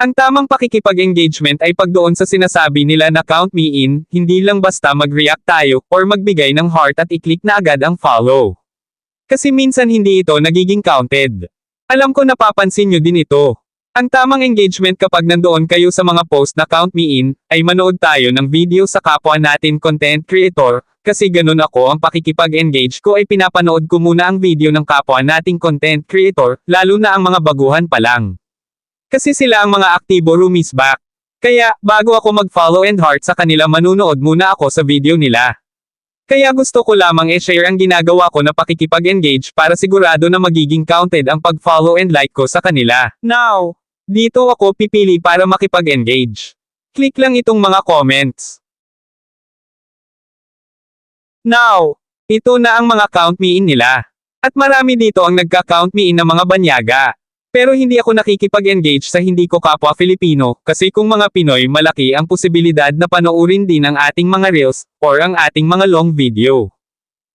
Ang tamang pakikipag-engagement ay pagdoon sa sinasabi nila na count me in, hindi lang basta mag-react tayo, or magbigay ng heart at i-click na agad ang follow. Kasi minsan hindi ito nagiging counted. Alam ko napapansin nyo din ito. Ang tamang engagement kapag nandoon kayo sa mga post na count me in, ay manood tayo ng video sa kapwa natin content creator, kasi ganun ako ang pakikipag-engage ko ay pinapanood ko muna ang video ng kapwa nating content creator, lalo na ang mga baguhan pa lang. Kasi sila ang mga aktibo roomies back. Kaya, bago ako mag-follow and heart sa kanila manunood muna ako sa video nila. Kaya gusto ko lamang e-share ang ginagawa ko na pakikipag-engage para sigurado na magiging counted ang pag-follow and like ko sa kanila. Now, dito ako pipili para makipag-engage. Click lang itong mga comments. Now, ito na ang mga count me in nila. At marami dito ang nagka-count me in ng mga banyaga. Pero hindi ako nakikipag-engage sa hindi ko kapwa Filipino, kasi kung mga Pinoy malaki ang posibilidad na panoorin din ang ating mga reels, or ang ating mga long video.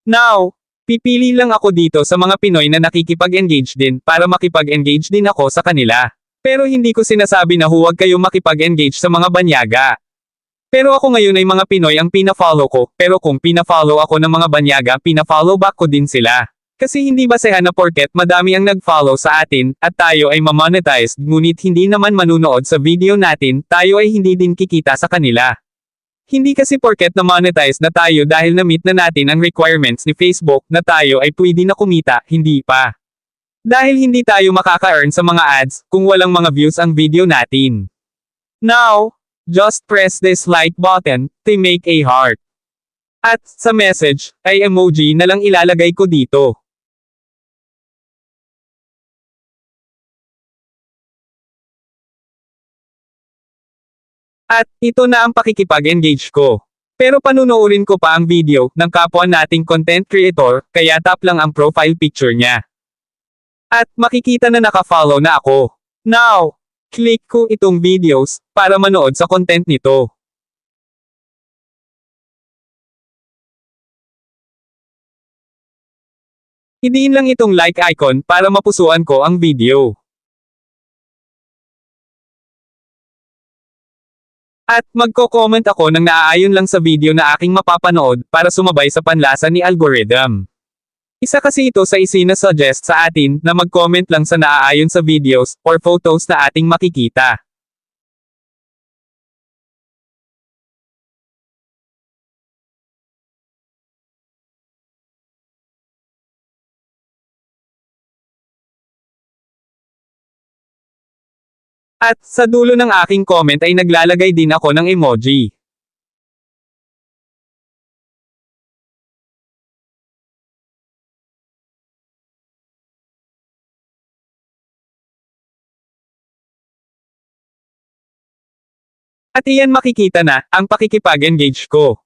Now, pipili lang ako dito sa mga Pinoy na nakikipag-engage din para makipag-engage din ako sa kanila. Pero hindi ko sinasabi na huwag kayo makipag-engage sa mga banyaga. Pero ako ngayon ay mga Pinoy ang pina-follow ko, pero kung pina-follow ako ng mga banyaga, pina-follow back ko din sila. Kasi hindi basehan na porket madami ang nag-follow sa atin, at tayo ay mamonetize, ngunit hindi naman manunood sa video natin, tayo ay hindi din kikita sa kanila. Hindi kasi porket na monetize na tayo dahil na-meet na natin ang requirements ni Facebook na tayo ay pwede na kumita, hindi pa. Dahil hindi tayo makaka-earn sa mga ads kung walang mga views ang video natin. Now, just press this like button to make a heart. At sa message, ay emoji na lang ilalagay ko dito. At ito na ang pakikipag-engage ko. Pero panunuorin ko pa ang video ng kapwa nating content creator, kaya tap lang ang profile picture niya. At makikita na naka-follow na ako. Now, click ko itong videos para manood sa content nito. Hidiin lang itong like icon para mapusuan ko ang video. At magko-comment ako ng naaayon lang sa video na aking mapapanood para sumabay sa panlasa ni algorithm. Isa kasi ito sa isina-suggest sa atin na mag-comment lang sa naaayon sa videos or photos na ating makikita. At sa dulo ng aking comment ay naglalagay din ako ng emoji. At iyan makikita na, ang pakikipag-engage ko.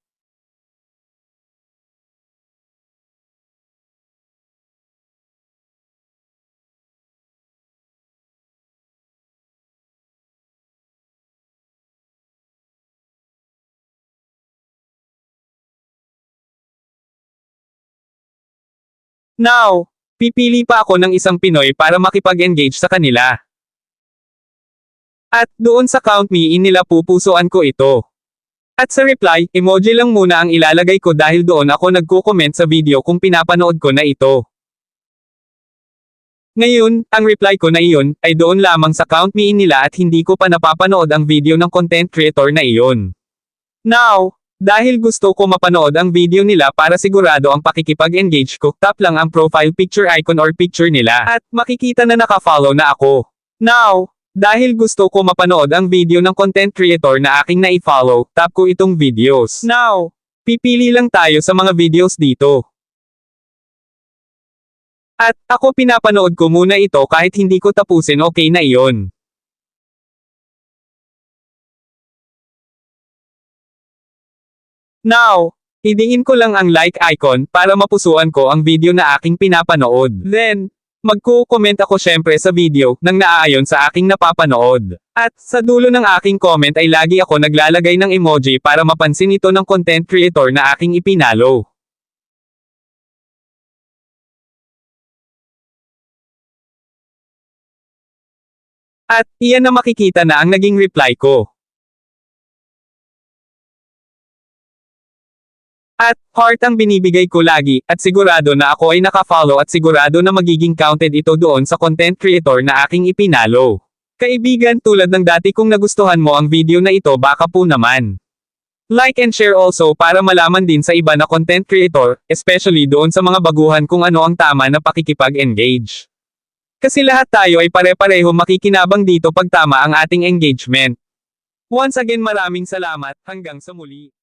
Now, pipili pa ako ng isang Pinoy para makipag-engage sa kanila. At doon sa count me in nila pupusuan ko ito. At sa reply, emoji lang muna ang ilalagay ko dahil doon ako nagko-comment sa video kung pinapanood ko na ito. Ngayon, ang reply ko na iyon, ay doon lamang sa count me in nila at hindi ko pa napapanood ang video ng content creator na iyon. Now, dahil gusto ko mapanood ang video nila para sigurado ang pakikipag-engage ko, tap lang ang profile picture icon or picture nila at makikita na naka-follow na ako. Now, dahil gusto ko mapanood ang video ng content creator na aking na-follow, tap ko itong videos. Now, pipili lang tayo sa mga videos dito. At ako pinapanood ko muna ito kahit hindi ko tapusin okay na iyon. Now, hidiin ko lang ang like icon para mapusuan ko ang video na aking pinapanood. Then, magko-comment ako syempre sa video nang naaayon sa aking napapanood. At sa dulo ng aking comment ay lagi ako naglalagay ng emoji para mapansin ito ng content creator na aking ipinalo. At, iyan na makikita na ang naging reply ko. At, heart ang binibigay ko lagi, at sigurado na ako ay nakafollow at sigurado na magiging counted ito doon sa content creator na aking ipinalo. Kaibigan tulad ng dati kung nagustuhan mo ang video na ito baka po naman. Like and share also para malaman din sa iba na content creator, especially doon sa mga baguhan kung ano ang tama na pakikipag-engage. Kasi lahat tayo ay pare-pareho makikinabang dito pag tama ang ating engagement. Once again maraming salamat, hanggang sa muli.